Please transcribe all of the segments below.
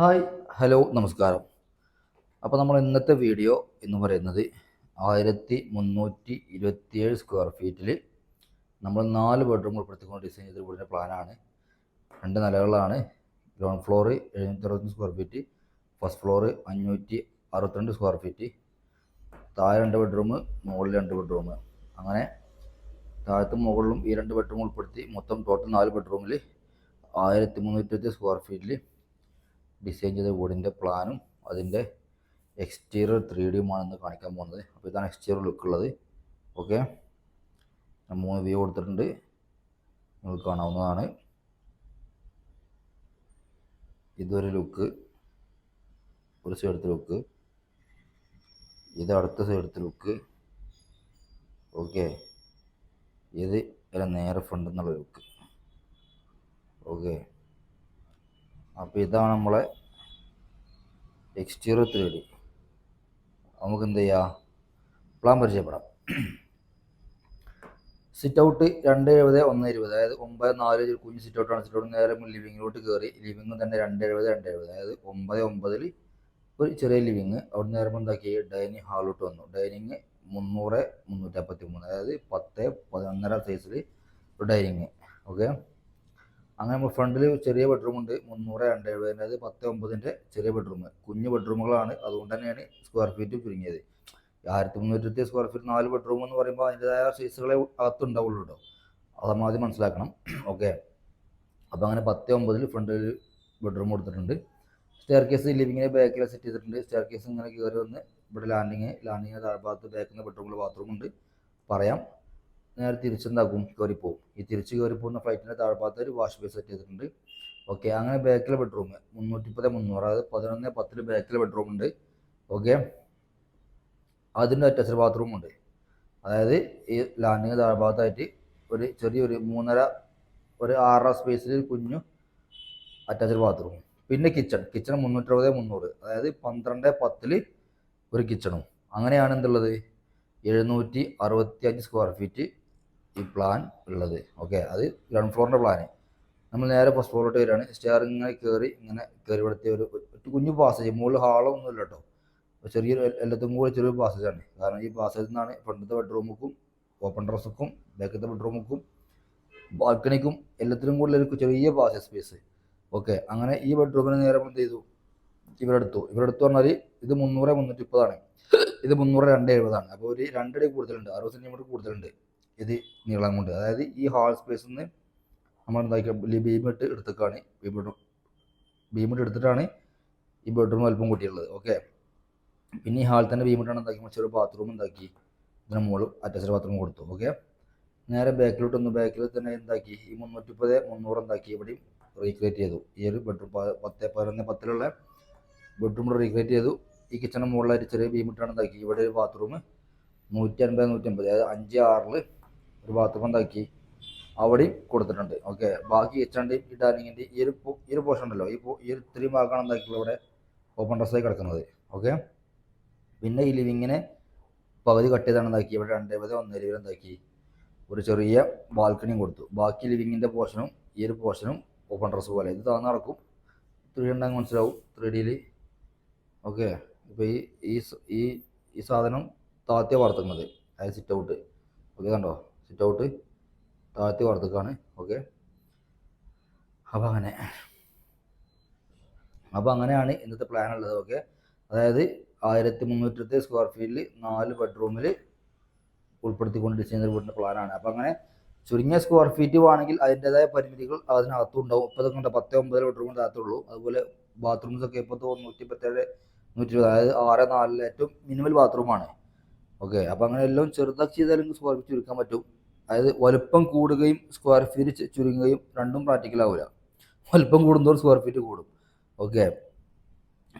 Hi hello നമസ്കാരം. അപ്പോൾ നമ്മൾ ഇന്നത്തെ വീഡിയോ എന്ന് പറയുന്നത് ആയിരത്തി മുന്നൂറ്റി ഇരുപത്തിയേഴ് സ്ക്വയർ ഫീറ്റിൽ നമ്മൾ നാല് ബെഡ്റൂം ഉൾപ്പെടുത്തിക്കൊണ്ട് ഡിസൈൻ ചെയ്ത വീടിന്റെ പ്ലാനാണ് രണ്ട് നിലകളാണ് ഗ്രൗണ്ട് ഫ്ലോർ എഴുന്നൂറ്റി അറുപത്തഞ്ച് സ്ക്വയർ ഫീറ്റ് ഫസ്റ്റ് ഫ്ലോർ അഞ്ഞൂറ്റി അറുപത്തിരണ്ട് സ്ക്വയർ ഫീറ്റ് താഴെ രണ്ട് ബെഡ്റൂം മുകളിൽ രണ്ട് ബെഡ്റൂം അങ്ങനെ താഴത്തും മുകളിലും ഈ രണ്ട് ബെഡ്റൂം ഉൾപ്പെടുത്തി മൊത്തം ടോട്ടൽ നാല് ബെഡ്റൂമിൽ ആയിരത്തി മുന്നൂറ്റി സ്ക്വയർ ഫീറ്റിൽ ഡിസൈൻ ചെയ്ത വീടിന്റെ പ്ലാനും അതിന്റെ എക്സ്റ്റീരിയർ ത്രീ ഡിയുമാണെന്ന് കാണിക്കാൻ പോകുന്നത്. അപ്പോൾ ഇതാണ് എക്സ്റ്റീരിയർ ലുക്ക് ഉള്ളത്. ഓക്കെ. മൂന്ന് വ്യൂ കൊടുത്തിട്ടുണ്ട്. നിങ്ങൾക്ക് കാണാവുന്നതാണ്. ഇതൊരു ലുക്ക് ഒരു സൈഡത്തെ ലുക്ക് ഇത് അടുത്ത സൈഡത്തെ ലുക്ക് ഓക്കെ. ഇത് നേരെ ഫ്രണ്ട് എന്നുള്ള ലുക്ക് ഓക്കെ. അപ്പോൾ ഇതാണ് നമ്മളെ എക്സ്റ്റീരിയർ ത്രീ ഡി നമുക്ക് എന്ത് ചെയ്യാം? പ്ലാൻ പരിചയപ്പെടാം. സിറ്റ് ഔട്ട് രണ്ട് എഴുപത് ഒന്ന് ഇരുപത്. അതായത് ഒമ്പത് നാല് ഒരു കുഞ്ഞ് സിറ്റ് ഔട്ടാണ് സിറ്റ് ഔട്ട് നേരെ ലിവിങ്ങിലോട്ട് കയറി ലിവിങ് തന്നെ രണ്ട് എഴുപത് രണ്ട് എഴുപത്. അതായത് ഒമ്പത് ഒമ്പതിൽ ഒരു ചെറിയ ലിവിങ് അവിടെ നേരം എന്താക്കി? ഡൈനിങ് ഹാളിലോട്ട് വന്നു. ഡൈനിങ് മുന്നൂറ് മുന്നൂറ്റി അമ്പത്തി മൂന്ന് അതായത് പത്ത് പതിനൊന്നര സൈസിൽ ഒരു ഡൈനിങ് ഓക്കെ അങ്ങനെ നമ്മൾ ഫ്രണ്ടിൽ ചെറിയ ബെഡ്റൂം ഉണ്ട്. മുന്നൂറ് രണ്ട് എഴുപതിന്റെ അത് പത്ത് ഒമ്പതിന്റെ ചെറിയ ബെഡ്റൂം കുഞ്ഞു ബെഡ്റൂമുകളാണ് അതുകൊണ്ട് തന്നെയാണ് സ്ക്വയർ ഫീറ്റ് ചുരുങ്ങിയത്. ആയിരത്തി മുന്നൂറ്റി സ്ക്വയർ ഫീറ്റ് നാല് ബെഡ്റൂം എന്ന് പറയുമ്പോൾ അതിന്റെതായ സൈസുകളെ അകത്തുണ്ടാവുള്ളൂ കേട്ടോ ആദ്യം മനസ്സിലാക്കണം. ഓക്കെ അപ്പോൾ അങ്ങനെ പത്ത് ഒമ്പതിൽ ഫ്രണ്ടിൽ ബെഡ്റൂം കൊടുത്തിട്ടുണ്ട്. സ്റ്റെയർ കേസ് ലിവിങ്ങിന് ബാക്കിൽ സെറ്റ് ചെയ്തിട്ടുണ്ട്. സ്റ്റെയർ കേസ് ഇങ്ങനെ കയറി വന്ന് ഇവിടെ ലാൻഡിങ് ലാൻഡിങ്ങിന് താഴ്ഭാഗത്ത് ബാക്കിൽ നിന്ന് ബെഡ്റൂമിൽ ബാത്റൂമുണ്ട് പറയാം. നേരെ തിരിച്ചെന്താക്കും കയറിപ്പോവും ഈ തിരിച്ച് കയറി പോകുന്ന ഫ്ലൈറ്റിന്റെ താഴ്ഭാഗത്ത് ഒരു വാഷ് ബേസ് സെറ്റ് ചെയ്തിട്ടുണ്ട്. ഓക്കെ അങ്ങനെ ബാക്കിലെ ബെഡ്റൂം മുന്നൂറ്റിപ്പത് മുന്നൂറ്. അതായത് പതിനൊന്ന് പത്തിൽ ബാക്കിലെ ബെഡ്റൂം ഉണ്ട്. ഓക്കെ അതിന്റെ അറ്റാച്ച്ഡ് ബാത്റൂം ഉണ്ട്. അതായത് ഈ ലാൻഡിങ് താഴ്ഭാഗത്തായിട്ട് ഒരു ചെറിയൊരു മൂന്നര ഒരു ആറര സ്പേസിൽ കുഞ്ഞു അറ്റാച്ച്ഡ് ബാത്റൂം പിന്നെ കിച്ചൺ കിച്ചൺ മുന്നൂറ്ററുപത് മുന്നൂറ്. അതായത് പന്ത്രണ്ട് പത്തിൽ ഒരു കിച്ചണും അങ്ങനെയാണ് എന്തുള്ളത്? എഴുന്നൂറ്റി അറുപത്തി അഞ്ച് സ്ക്വയർ ഫീറ്റ് ഈ പ്ലാൻ ഉള്ളത്. ഓക്കെ അത് ഗ്രൗണ്ട് ഫ്ലോറിന്റെ പ്ലാന് നമ്മൾ നേരെ ഫസ്റ്റ് ഫ്ലോറിലോട്ട് വരികയാണ്. സ്റ്റെയർ ഇങ്ങനെ കയറി ഇങ്ങനെ കയറി ഇവിടുത്തെ ഒരു കുഞ്ഞു പാസേജ് മുകളിൽ ഹാളോ ഒന്നുമില്ല കേട്ടോ ചെറിയൊരു എല്ലാത്തും കൂടി ചെറിയൊരു പാസേജാണ് കാരണം ഈ പാസേജിൽ നിന്നാണ് ഫ്രണ്ടത്തെ ബെഡ്റൂമുക്കും ഓപ്പൺ ഡ്രസ്സുക്കും ബാക്കത്തെ ബെഡ്റൂമുക്കും ബാൽക്കണിക്കും എല്ലാത്തിനും കൂടി ഒരു ചെറിയ പാസേജ് സ്പേസ് ഓക്കെ അങ്ങനെ ഈ ബെഡ്റൂമിന് നേരെ എന്ത് ചെയ്തു? ഇവരെടുത്തു. ഇവരെടുത്തു പറഞ്ഞാൽ ഇത് മുന്നൂറ് മുന്നൂറ്റി മുപ്പതാണ് ഇത് മുന്നൂറ് രണ്ട് എഴുപതാണ്. അപ്പോൾ ഒരു രണ്ടടി കൂടുതലുണ്ട്. അറുപത് സെന്റിമീറ്റർ കൂടുതലുണ്ട്. ഇത് നീളം കൊണ്ട്. അതായത് ഈ ഹാൾ സ്പേസിൽ നിന്ന് നമ്മൾ എന്താക്കി ബീമിട്ട് എടുത്തേക്കാണ് ഈ ബെഡ്റൂം ബീമിട്ട് എടുത്തിട്ടാണ് ഈ ബെഡ്റൂം അല്പം കൂട്ടിയുള്ളത്. ഓക്കെ പിന്നെ ഈ ഹാളിൽ തന്നെ ബീമിട്ടാണ് എന്താക്കി? ചെറിയ ബാത്റൂം ഉണ്ടാക്കി ഇതിന് മുകളിൽ അറ്റാച്ച്ഡ് ബാത്റൂം കൊടുത്തു. ഓക്കെ നേരെ ബാക്കിലോട്ട് ഒന്ന് ബാക്കിൽ തന്നെ എന്താക്കി? ഈ മുന്നൂറ്റി മുപ്പത് മുന്നൂറ് എന്താക്കി? ഇവിടെയും റീക്രിയേറ്റ് ചെയ്തു. ഈ ഒരു ബെഡ്റൂം പത്ത് പതിനൊന്ന് പത്തിലുള്ള ബെഡ്റൂം റീക്രിയേറ്റ് ചെയ്തു. ഈ കിച്ചണിന് മുകളിലായിട്ട് ചെറിയ ബീമിട്ടാണ് എന്താക്കി? ഇവിടെ ഒരു ബാത്റൂം നൂറ്റി അൻപത് നൂറ്റി അൻപത് അതായത് അഞ്ച് ആറിൽ ഒരു ബാത്റൂം എന്താക്കി അവിടെയും കൊടുത്തിട്ടുണ്ട്. ഓക്കെ ബാക്കി കിച്ചണിന്റെയും ഈ ഡാനിങ്ങിന്റെ ഈ ഒരു ഈ ഒരു പോർഷൻ ഉണ്ടല്ലോ. ഈ ഈ ഒരു ഇത്രയും ഭാഗമാണ് എന്താക്കിയുള്ളത് ഇവിടെ ഓപ്പൺ ഡ്രസ്സായി കിടക്കുന്നത്. ഓക്കെ പിന്നെ ഈ ലിവിങ്ങിനെ പകുതി കട്ട് ചെയ്താണ് എന്താക്കി ഇവിടെ രണ്ട് പതി ഒന്ന് ഇരുപത് എന്താക്കി ഒരു ചെറിയ ബാൽക്കണിയും കൊടുത്തു. ബാക്കി ലിവിങ്ങിന്റെ പോർഷനും ഈ ഒരു പോർഷനും ഓപ്പൺ ഡ്രസ്സ് പോലെ. ഇത് താന്ന് നടക്കും. ത്രീ ഉണ്ടെങ്കിൽ മനസ്സിലാവും. ത്രീ ഡിയിൽ ഓക്കെ ഇപ്പോൾ ഈ ഈ ഈ സാധനം താത്തിയ വളർത്തുന്നത് അതായത് സിറ്റ് ഔട്ട് ഓക്കെ കണ്ടോ? സിറ്റ് ഔട്ട് താഴ്ത്തി വളർത്തുകയാണ് ഓക്കെ അപ്പോൾ അങ്ങനെ. അപ്പോൾ അങ്ങനെയാണ് ഇന്നത്തെ പ്ലാൻ ഉള്ളത്. ഓക്കെ അതായത് ആയിരത്തി മുന്നൂറ്റി സ്ക്വയർ ഫീറ്റിൽ നാല് ബെഡ്റൂമിൽ ഉൾപ്പെടുത്തിക്കൊണ്ട് ഡിസൈൻ ചെയ്ത വീടിന്റെ പ്ലാനാണ് അപ്പോൾ അങ്ങനെ ചുരുങ്ങിയ സ്ക്വയർ ഫീറ്റ് വേണമെങ്കിൽ അതിന്റെതായ പരിമിതികൾ അതിനകത്തും ഉണ്ടാവും. ഇപ്പോൾ കണ്ട? പത്ത് ഒമ്പത് ബെഡ്റൂമിന്റെ അകത്തുള്ളൂ അതുപോലെ ബാത്റൂംസ് ഒക്കെ ഇപ്പോൾ നൂറ്റി പത്തേഴ് നൂറ്റി ഇരുപത് അതായത് ആറ് നാലിൽ ഏറ്റവും മിനിമൽ ബാത്റൂമാണ് ഓക്കെ അപ്പോൾ അങ്ങനെ എല്ലാം ചെറുതാക്കി ചെയ്താലും സ്ക്വയർ ഫീറ്റ് ചുരുക്കാൻ പറ്റും. അതായത് വലുപ്പം കൂടുകയും സ്ക്വയർ ഫീറ്റ് ചുരുങ്ങുകയും രണ്ടും പ്രാക്ടിക്കൽ ആവില്ല വലുപ്പം കൂടുന്നതോറും സ്ക്വയർ ഫീറ്റ് കൂടും. ഓക്കെ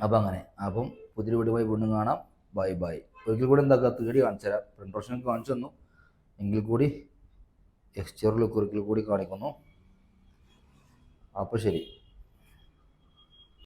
അപ്പം അങ്ങനെ. അപ്പം പുതിയ വീടുമായി വീണ്ടും കാണാം. ബൈ ബൈ ഒരിക്കൽ കൂടി എന്താക്കുക തേടി കാണിച്ചു തരാം. പ്രിന്റ് ഓപ്ഷൻ കാണിച്ചു തന്നു. എങ്കിൽ കൂടി എക്സ്റ്റീരിയർ ലുക്ക് ഒരിക്കൽ കൂടി കാണിക്കുന്നു. അപ്പോൾ ശരി.